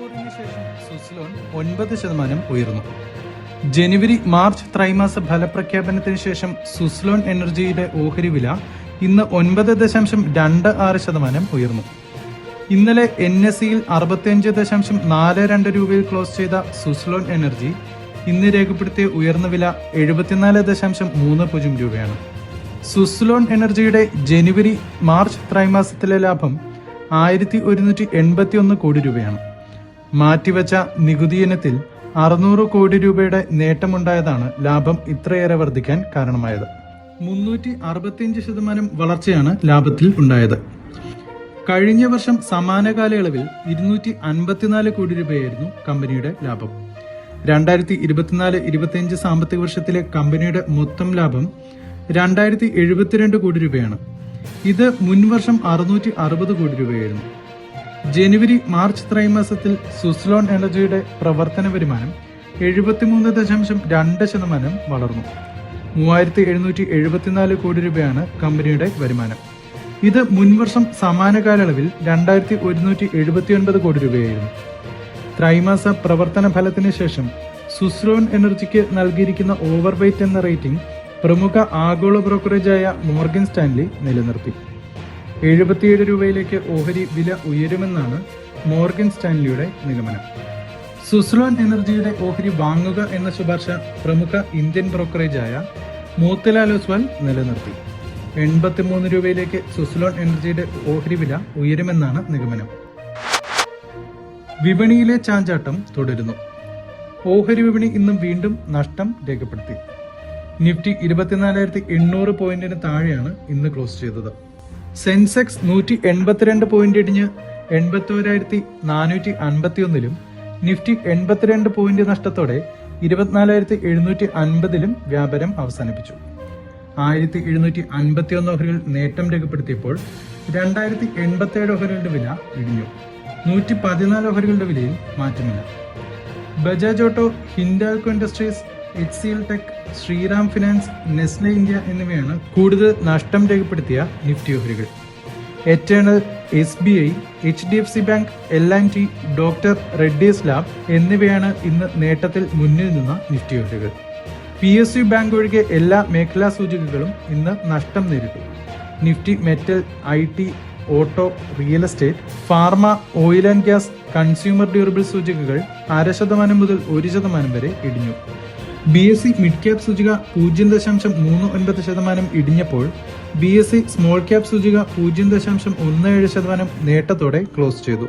സുസ്ലോൺ ഒൻപത് ശതമാനം ഉയർന്നു. ജനുവരി മാർച്ച് ത്രൈമാസ ഫലപ്രഖ്യാപനത്തിന് ശേഷം സുസ്ലോൺ എനർജിയുടെ ഓഹരി വില ഇന്ന് ഒൻപത് ദശാംശം രണ്ട് ആറ് ശതമാനം ഉയർന്നു. ഇന്നലെ എൻ എസ് സിയിൽ അറുപത്തിയഞ്ച് ദശാംശം നാല് രണ്ട് രൂപയിൽ ക്ലോസ് ചെയ്ത സുസ്ലോൺ എനർജി ഇന്ന് രേഖപ്പെടുത്തിയ ഉയർന്ന വില എഴുപത്തിനാല് ദശാംശം മൂന്ന് പൂജ്യം രൂപയാണ്. സുസ്ലോൺ എനർജിയുടെ ജനുവരി മാർച്ച് ത്രൈമാസത്തിലെ ലാഭം ആയിരത്തി ഒരുന്നൂറ്റി എൺപത്തി ഒന്ന് കോടി രൂപയാണ്. മാറ്റിവെച്ച നികുതി ഇനത്തിൽ അറുന്നൂറ് കോടി രൂപയുടെ നേട്ടമുണ്ടായതാണ് ലാഭം ഇത്രയേറെ വർദ്ധിക്കാൻ കാരണമായത്. മുന്നൂറ്റി അറുപത്തിയഞ്ച് ശതമാനം വളർച്ചയാണ് ലാഭത്തിൽ ഉണ്ടായത്. കഴിഞ്ഞ വർഷം സമാന കാലയളവിൽ ഇരുന്നൂറ്റി അൻപത്തിനാല് കോടി രൂപയായിരുന്നു കമ്പനിയുടെ ലാഭം. രണ്ടായിരത്തി ഇരുപത്തിനാല് ഇരുപത്തിയഞ്ച് സാമ്പത്തിക വർഷത്തിലെ കമ്പനിയുടെ മൊത്തം ലാഭം രണ്ടായിരത്തി എഴുപത്തിരണ്ട് കോടി രൂപയാണ്. ഇത് മുൻവർഷം അറുന്നൂറ്റി അറുപത് കോടി രൂപയായിരുന്നു. ജനുവരി മാർച്ച് ത്രൈമാസത്തിൽ സുസ്ലോൺ എനർജിയുടെ പ്രവർത്തന വരുമാനം എഴുപത്തിമൂന്ന് ദശാംശം രണ്ട് ശതമാനം വളർന്നു. മൂവായിരത്തി എഴുന്നൂറ്റി എഴുപത്തിനാല് കോടി രൂപയാണ് കമ്പനിയുടെ വരുമാനം. ഇത് മുൻവർഷം സമാന കാലയളവിൽ രണ്ടായിരത്തി ഒരുന്നൂറ്റി എഴുപത്തിയൊൻപത് കോടി രൂപയായിരുന്നു. ത്രൈമാസ പ്രവർത്തന ഫലത്തിന് ശേഷം സുസ്ലോൺ എനർജിക്ക് നൽകിയിരിക്കുന്ന ഓവർ വെയ്റ്റ് എന്ന റേറ്റിംഗ് പ്രമുഖ ആഗോള ബ്രോക്കറേജായ മോർഗൻ സ്റ്റാൻലി നിലനിർത്തി. എഴുപത്തിയേഴ് രൂപയിലേക്ക് ഓഹരി വില ഉയരുമെന്നാണ് മോർഗൻ സ്റ്റാൻലിയുടെ നിഗമനം. സുസ്ലോൺ എനർജിയുടെ ഓഹരി വാങ്ങുക എന്ന ശുപാർശ പ്രമുഖ ഇന്ത്യൻ ബ്രോക്കറേജായ മോത്തിലാൽ ഒസ്വാൽ നിലനിർത്തി. എൺപത്തിമൂന്ന് രൂപയിലേക്ക് സുസ്ലോൺ എനർജിയുടെ ഓഹരി വില ഉയരുമെന്നാണ് നിഗമനം. വിപണിയിലെ ചാഞ്ചാട്ടം തുടരുന്നു. ഓഹരി വിപണി ഇന്നും വീണ്ടും നഷ്ടം രേഖപ്പെടുത്തി. നിഫ്റ്റി ഇരുപത്തിനാലായിരത്തി എണ്ണൂറ് പോയിന്റിന് താഴെയാണ് ഇന്ന് ക്ലോസ് ചെയ്തത്. സെൻസെക്സ് നൂറ്റി എൺപത്തിരണ്ട് പോയിന്റ് ഇടിഞ്ഞ് എൺപത്തോരായിരത്തി നാനൂറ്റി അൻപത്തി ഒന്നിലും നിഫ്റ്റി എൺപത്തിരണ്ട് പോയിന്റ് നഷ്ടത്തോടെ ഇരുപത്തിനാലായിരത്തി എഴുന്നൂറ്റി അൻപതിലും വ്യാപാരം അവസാനിപ്പിച്ചു. ആയിരത്തി എഴുന്നൂറ്റി അൻപത്തി ഒന്ന് ഓഹരികൾ നേട്ടം രേഖപ്പെടുത്തിയപ്പോൾ രണ്ടായിരത്തി എൺപത്തി ഏഴ് ഓഹരികളുടെ വില ഇടിഞ്ഞു. നൂറ്റി പതിനാല് ഓഹരികളുടെ വിലയിൽ മാറ്റമില്ല. Bajaj auto Hindalco industries H C L tech Shriram finance Nestle India എന്നിവയാണ് കൂടുതൽ നഷ്ടം രേഖപ്പെടുത്തിയ നിഫ്റ്റി ഓഹരികൾ. Eternal S B I H D F C bank L and T doctor Reddy's lab എന്നിവയാണ് ഇന്ന് നേട്ടത്തിൽ മുന്നിൽ നിന്ന നിഫ്റ്റി ഓഹരികൾ. പി എസ് യു ബാങ്ക് ഒഴികെ എല്ലാ മേഖലാ സൂചികകളും ഇന്ന് നഷ്ടം നേരിട്ടു. Nifty metal I T auto real estate pharma oil and gas consumer durable സൂചികകൾ അര ശതമാനം മുതൽ ഒരു ശതമാനം വരെ ഇടിഞ്ഞു. B S C mid cap സൂചിക പൂജ്യം ദശാംശം മൂന്ന് ഒൻപത് ശതമാനം ഇടിഞ്ഞപ്പോൾ B S C small cap സൂചിക പൂജ്യം ദശാംശം ഒന്ന് ഏഴ് ശതമാനം നേട്ടത്തോടെ ക്ലോസ് ചെയ്തു.